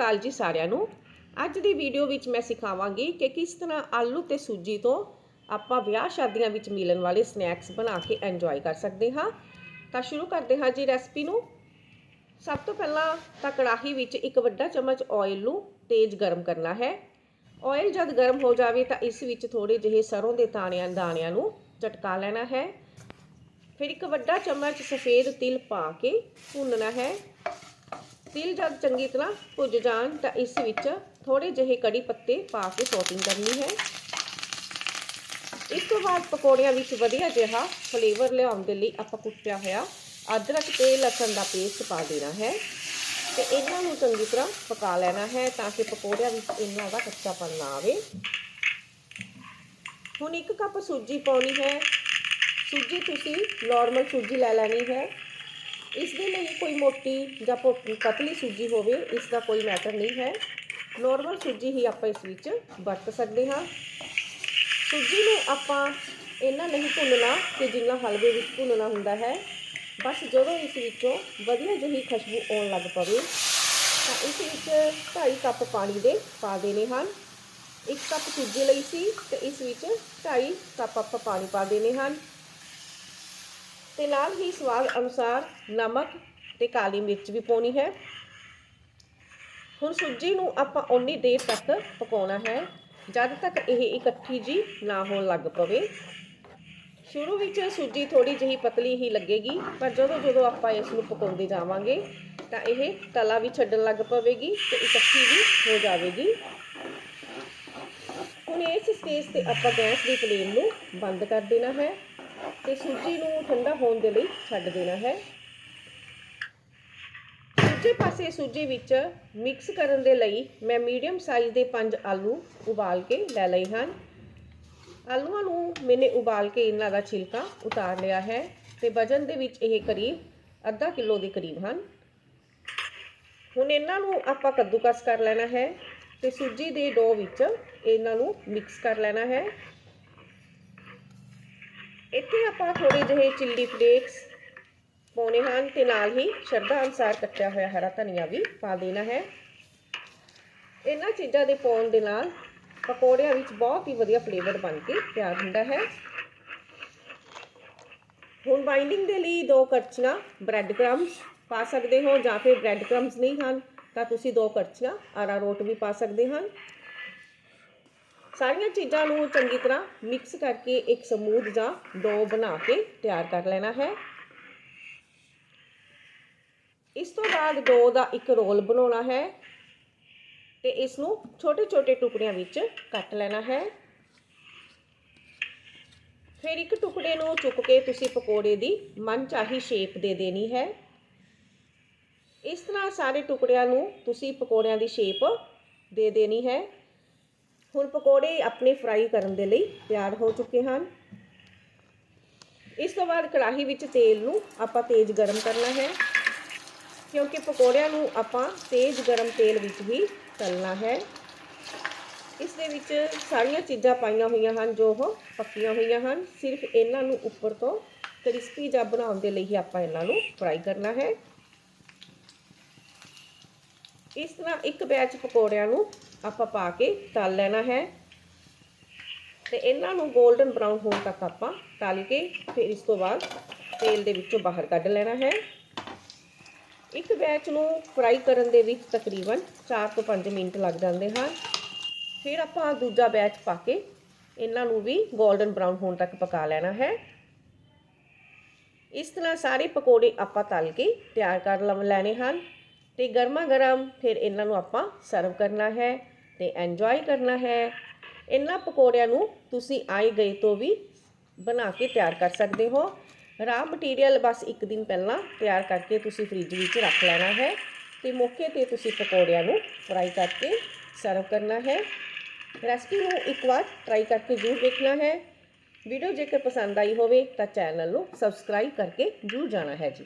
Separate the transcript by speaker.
Speaker 1: ਅਕਾਲ ਜੀ ਸਾਰਿਆਂ ਨੂੰ। ਅੱਜ ਦੀ ਵੀਡੀਓ ਵਿੱਚ ਮੈਂ ਸਿਖਾਵਾਂਗੀ ਕਿ ਕਿਸ ਤਰ੍ਹਾਂ ਆਲੂ ਤੇ ਸੂਜੀ ਤੋਂ ਆਪਾਂ ਵਿਆਹ ਸ਼ਾਦੀਆਂ ਵਿੱਚ ਮਿਲਣ ਵਾਲੇ ਸਨੈਕਸ ਬਣਾ ਕੇ ਇੰਜੋਏ ਕਰ ਸਕਦੇ ਹਾਂ। ਤਾਂ ਸ਼ੁਰੂ ਕਰਦੇ ਹਾਂ ਜੀ ਰੈਸਪੀ ਨੂੰ। ਸਭ ਤੋਂ ਪਹਿਲਾਂ ਤਾਂ ਕੜਾਹੀ ਵਿੱਚ ਇੱਕ ਵੱਡਾ ਚਮਚ ਆਇਲ ਨੂੰ ਤੇਜ਼ ਗਰਮ ਕਰਨਾ ਹੈ। ਆਇਲ ਜਦ ਗਰਮ ਹੋ ਜਾਵੇ ਤਾਂ ਇਸ ਵਿੱਚ ਥੋੜੇ ਜਿਹੇ ਸਰੋਂ ਦੇ ਤਾਣਿਆਂ, ਦਾਣਿਆਂ ਨੂੰ ਝਟਕਾ ਲੈਣਾ ਹੈ। ਫਿਰ ਇੱਕ ਵੱਡਾ ਚਮਚ ਸਫੇਦ ਤਿਲ ਪਾ ਕੇ ਭੁੰਨਣਾ ਹੈ। ਤਿਲ ਜਦ ਚੰਗੀ ਤਰ੍ਹਾਂ ਭੁੱਜ ਜਾਣ ਤਾਂ ਇਸ ਵਿੱਚ ਥੋੜੇ ਜਿਹੇ ਕੜੀ ਪੱਤੇ ਪਾ ਕੇ ਸੋਟਿੰਗ ਕਰਨੀ ਹੈ। ਇਸ ਤੋਂ ਬਾਅਦ ਪਕੌੜਿਆਂ ਵਿੱਚ ਵਧੀਆ ਜਿਹਾ ਫਲੇਵਰ ਲਿਆਉਣ ਦੇ ਲਈ ਆਪਾਂ ਕੁੱਟਿਆ ਹੋਇਆ ਅਦਰਕ ਤੇ ਲਸਣ ਦਾ ਪੇਸਟ ਪਾ ਦੇਣਾ ਹੈ ਤੇ ਇਹਨਾਂ ਨੂੰ ਚੰਗੀ ਤਰ੍ਹਾਂ ਪਕਾ ਲੈਣਾ ਹੈ ਤਾਂ ਕਿ ਪਕੌੜਿਆਂ ਵਿੱਚ ਇਹਨਾਂ ਦਾ ਕੱਚਾਪਨ ਨਾ ਆਵੇ। ਹੁਣ ਇੱਕ ਕੱਪ ਸੂਜੀ ਪਾਉਣੀ ਹੈ। ਸੂਜੀ ਤੁਸੀਂ ਨਾਰਮਲ ਸੂਜੀ ਲੈ ਲੈਣੀ ਹੈ। ਇਸ ਦੇ ਲਈ ਕੋਈ ਮੋਟੀ ਜਾਂ ਪਤਲੀ ਸੂਜੀ ਹੋਵੇ, ਇਸ ਦਾ ਕੋਈ ਮੈਟਰ ਨਹੀਂ ਹੈ। ਨੋਰਮਲ ਸੂਜੀ ਹੀ ਆਪਾਂ ਇਸ ਵਿੱਚ ਵਰਤ ਸਕਦੇ ਹਾਂ। ਸੂਜੀ ਨੂੰ ਆਪਾਂ ਇਹਨਾਂ ਨਹੀਂ ਭੁੰਨਣਾ ਕਿ ਜਿੰਨਾ ਹਲਵੇ ਵਿੱਚ ਭੁੰਨਣਾ ਹੁੰਦਾ ਹੈ। ਬਸ ਜਦੋਂ ਇਸ ਵਿੱਚੋਂ ਵਧੀਆ ਜਿਹੀ ਖੁਸ਼ਬੂ ਆਉਣ ਲੱਗ ਪਵੇ, ਤਾਂ ਇਸ ਵਿੱਚ 2.5 ਕੱਪ ਪਾਣੀ ਦੇ ਪਾ ਦੇਣੇ ਹਨ। ਇੱਕ ਕੱਪ ਸੂਜੀ ਲਈ ਸੀ ਤੇ ਇਸ ਵਿੱਚ 2.5 ਕੱਪ ਆਪਾਂ ਪਾਣੀ ਪਾ ਦੇਣੇ ਹਨ। ਤੇ ਨਾਲ ਹੀ ਸਵਾਦ ਅਨੁਸਾਰ ਨਮਕ ਤੇ ਕਾਲੀ ਮਿਰਚ ਵੀ ਪਾਉਣੀ ਹੈ। ਹੁਣ ਸੂਜੀ ਨੂੰ ਆਪਾਂ ਉਨੀ ਦੇਰ ਤੱਕ ਪਕਾਉਣਾ ਹੈ, ਜਦ ਤੱਕ ਇਹ ਇਕੱਠੀ ਜੀ ਨਾ ਹੋਣ ਲੱਗ ਪਵੇ। ਸ਼ੁਰੂ ਵਿੱਚ ਸੂਜੀ ਥੋੜੀ ਜਿਹੀ ਪਤਲੀ ਹੀ ਲੱਗੇਗੀ, ਪਰ ਜਦੋਂ ਜਦੋਂ ਆਪਾਂ ਇਸ ਨੂੰ ਪਕਾਉਂਦੇ ਜਾਵਾਂਗੇ, ਤਾਂ ਇਹ ਤਲਾ ਵੀ ਛੱਡਣ ਲੱਗ ਪਵੇਗੀ ਤੇ ਇਕੱਠੀ ਵੀ ਹੋ ਜਾਵੇਗੀ। ਹੁਣ ਇਸ ਸਟੇਜ ਤੇ ਆਪਾਂ ਗੈਸ ਦੀ ਫਲੇਮ ਨੂੰ ਬੰਦ ਕਰ ਦੇਣਾ ਹੈ। ਤੇ ਸੂਜੀ ਨੂੰ ਠੰਡਾ ਹੋਣ ਦੇ ਲਈ ਛੱਡ ਦੇਣਾ ਹੈ। ਦੂਜੇ ਪਾਸੇ ਸੂਜੀ ਵਿੱਚ ਮਿਕਸ ਕਰਨ ਦੇ ਲਈ ਮੈਂ ਮੀਡੀਅਮ ਸਾਈਜ਼ ਦੇ ਪੰਜ ਆਲੂ ਉਬਾਲ ਕੇ ਲੈ ਲਏ ਹਨ। ਆਲੂਆਂ ਨੂੰ ਮੈਨੇ ਉਬਾਲ ਕੇ ਇਹਨਾਂ ਦਾ ਛਿਲਕਾ ਉਤਾਰ ਲਿਆ ਹੈ ਤੇ ਵਜਨ ਦੇ ਵਿੱਚ ਇਹ ਕਰੀਬ ਅੱਧਾ ਕਿਲੋ ਦੇ ਕਰੀਬ ਹਨ। ਹੁਣ ਇਹਨਾਂ ਨੂੰ ਆਪਾਂ ਕੱਦੂਕਸ ਕਰ ਲੈਣਾ ਹੈ ਤੇ ਸੂਜੀ ਦੇ ਡੋ ਵਿੱਚ ਇਹਨਾਂ ਨੂੰ ਮਿਕਸ ਕਰ ਲੈਣਾ ਹੈ। ਇੱਥੇ ਆਪਾਂ ਥੋੜੇ ਜਿਹੇ ਚਿੱਲੀ ਫਲੇਕਸ ਪਾਉਣੇ ਹਨ ਤੇ ਨਾਲ ਹੀ ਸ਼ਰਧਾ ਅਨੁਸਾਰ ਕੱਟਿਆ ਹੋਇਆ ਹਰਾ ਧਨੀਆ ਵੀ ਪਾ ਦੇਣਾ ਹੈ। ਇਹਨਾਂ ਚੀਜ਼ਾਂ ਦੇ ਪਾਉਣ ਦੇ ਨਾਲ ਪਕੌੜਿਆਂ ਵਿੱਚ ਬਹੁਤ ਹੀ ਵਧੀਆ ਫਲੇਵਰ ਬਣ ਕੇ ਤਿਆਰ ਹੁੰਦਾ ਹੈ। ਹੁਣ ਬਾਈਂਡਿੰਗ ਦੇ ਲਈ ਦੋ ਕੜਛੀਆਂ ਬ੍ਰੈਡ ਕ੍ਰੰਬਸ ਪਾ ਸਕਦੇ ਹੋ ਜਾਂ ਫਿਰ ਬ੍ਰੈਡ ਕ੍ਰੰਬਸ ਨਹੀਂ ਹਨ ਤਾਂ ਤੁਸੀਂ ਦੋ ਕੜਛੀਆਂ ਅਰਾਰੋਟ ਵੀ ਪਾ ਸਕਦੇ ਹਨ। ਸਾਰੀਆਂ ਚੀਜ਼ਾਂ ਨੂੰ ਚੰਗੀ ਤਰ੍ਹਾਂ ਮਿਕਸ ਕਰਕੇ ਇੱਕ ਸਮੂਥ ਜਾਂ ਡੋ ਬਣਾ ਕੇ ਤਿਆਰ ਕਰ ਲੈਣਾ ਹੈ। ਇਸ ਤੋਂ ਬਾਅਦ ਡੋ ਦਾ ਇੱਕ ਰੋਲ ਬਣਾਉਣਾ ਹੈ ਤੇ ਇਸ ਨੂੰ ਛੋਟੇ-ਛੋਟੇ ਟੁਕੜਿਆਂ ਵਿੱਚ ਕੱਟ ਲੈਣਾ ਹੈ। ਫਿਰ ਇੱਕ ਟੁਕੜੇ ਨੂੰ ਚੁੱਕ ਕੇ ਤੁਸੀਂ ਪਕੌੜੇ ਦੀ ਮਨਚਾਹੀ ਸ਼ੇਪ ਦੇ ਦੇਣੀ ਹੈ। ਇਸ ਤਰ੍ਹਾਂ ਸਾਰੇ ਟੁਕੜਿਆਂ ਨੂੰ ਤੁਸੀਂ ਪਕੌੜਿਆਂ ਦੀ ਸ਼ੇਪ ਦੇ ਦੇਣੀ ਹੈ। ਹੁਣ ਪਕੌੜੇ ਆਪਣੇ ਫਰਾਈ ਕਰਨ ਦੇ ਲਈ ਤਿਆਰ ਹੋ ਚੁੱਕੇ ਹਨ। ਇਸ ਤੋਂ ਬਾਅਦ ਕੜਾਹੀ ਵਿੱਚ ਤੇਲ ਨੂੰ ਆਪਾਂ ਤੇਜ਼ ਗਰਮ ਕਰਨਾ ਹੈ, ਕਿਉਂਕਿ ਪਕੌੜਿਆਂ ਨੂੰ ਆਪਾਂ ਤੇਜ਼ ਗਰਮ ਤੇਲ ਵਿੱਚ ਹੀ ਤਲਣਾ ਹੈ। ਇਸ ਦੇ ਵਿੱਚ ਸਾਰੀਆਂ ਚੀਜ਼ਾਂ ਪਾਈਆਂ ਹੋਈਆਂ ਹਨ, ਜੋ ਉਹ ਪੱਕੀਆਂ ਹੋਈਆਂ ਹਨ। ਸਿਰਫ ਇਹਨਾਂ ਨੂੰ ਉੱਪਰ ਤੋਂ ਕ੍ਰਿਸਪੀ ਜਾਂ ਬਣਾਉਣ ਦੇ ਲਈ ਹੀ ਆਪਾਂ ਇਹਨਾਂ ਨੂੰ ਫਰਾਈ ਕਰਨਾ ਹੈ। ਇਸ ਤਰ੍ਹਾਂ ਇੱਕ ਬੈਚ ਪਕੌੜਿਆਂ ਨੂੰ ਆਪਾਂ ਪਾ ਕੇ ਤਲ ਲੈਣਾ ਹੈ। ਤੇ ਇਹਨਾਂ ਨੂੰ 골ਡਨ ਬਰਾਊਨ ਹੋਣ ਤੱਕ ਆਪਾਂ ਤਲ ਕੇ ਫਿਰ ਇਸ ਤੋਂ ਬਾਅਦ ਤੇਲ ਦੇ ਵਿੱਚੋਂ ਬਾਹਰ ਕੱਢ ਲੈਣਾ ਹੈ। ਇੱਕ ਬੈਚ ਨੂੰ ਫਰਾਈ ਕਰਨ ਦੇ ਵਿੱਚ ਤਕਰੀਬਨ 4 ਤੋਂ 5 ਮਿੰਟ ਲੱਗ ਜਾਂਦੇ ਹਨ। ਫਿਰ ਆਪਾਂ ਦੂਜਾ ਬੈਚ ਪਾ ਕੇ ਇਹਨਾਂ ਨੂੰ ਵੀ 골ਡਨ ਬਰਾਊਨ ਹੋਣ ਤੱਕ ਪਕਾ ਲੈਣਾ ਹੈ। ਇਸ ਤਰ੍ਹਾਂ ਸਾਰੇ ਪਕੌੜੇ ਆਪਾਂ ਤਲ ਕੇ ਤਿਆਰ ਕਰ ਲੈਣੇ ਹਨ। ਤੇ ਗਰਮਾ ਗਰਮ ਫਿਰ ਇਹਨਾਂ ਨੂੰ ਆਪਾਂ ਸਰਵ ਕਰਨਾ ਹੈ ਤੇ ਐਨਜੋਏ ਕਰਨਾ ਹੈ। ਇਹਨਾਂ ਪਕੌੜਿਆਂ ਨੂੰ ਤੁਸੀਂ ਆਏ ਗਏ ਤੋਂ ਵੀ ਬਣਾ ਕੇ ਤਿਆਰ ਕਰ ਸਕਦੇ ਹੋ। ਰਾ ਮਟੀਰੀਅਲ ਬਸ ਇੱਕ ਦਿਨ ਪਹਿਲਾਂ ਤਿਆਰ ਕਰਕੇ ਤੁਸੀਂ ਫ੍ਰਿਜ ਵਿੱਚ ਰੱਖ ਲੈਣਾ ਹੈ ਤੇ ਮੌਕੇ ਤੇ ਤੁਸੀਂ ਪਕੌੜਿਆਂ ਨੂੰ ਫਰਾਈ ਕਰਕੇ ਸਰਵ ਕਰਨਾ ਹੈ। ਰੈਸਪੀ ਨੂੰ ਇੱਕ ਵਾਰ ਟਰਾਈ ਕਰਕੇ ਜ਼ਰੂਰ ਦੇਖਣਾ ਹੈ। ਵੀਡੀਓ ਜੇਕਰ ਪਸੰਦ ਆਈ ਹੋਵੇ ਤਾਂ ਚੈਨਲ ਨੂੰ ਸਬਸਕ੍ਰਾਈਬ ਕਰਕੇ ਜ਼ਰੂਰ ਜਾਣਾ ਹੈ ਜੀ।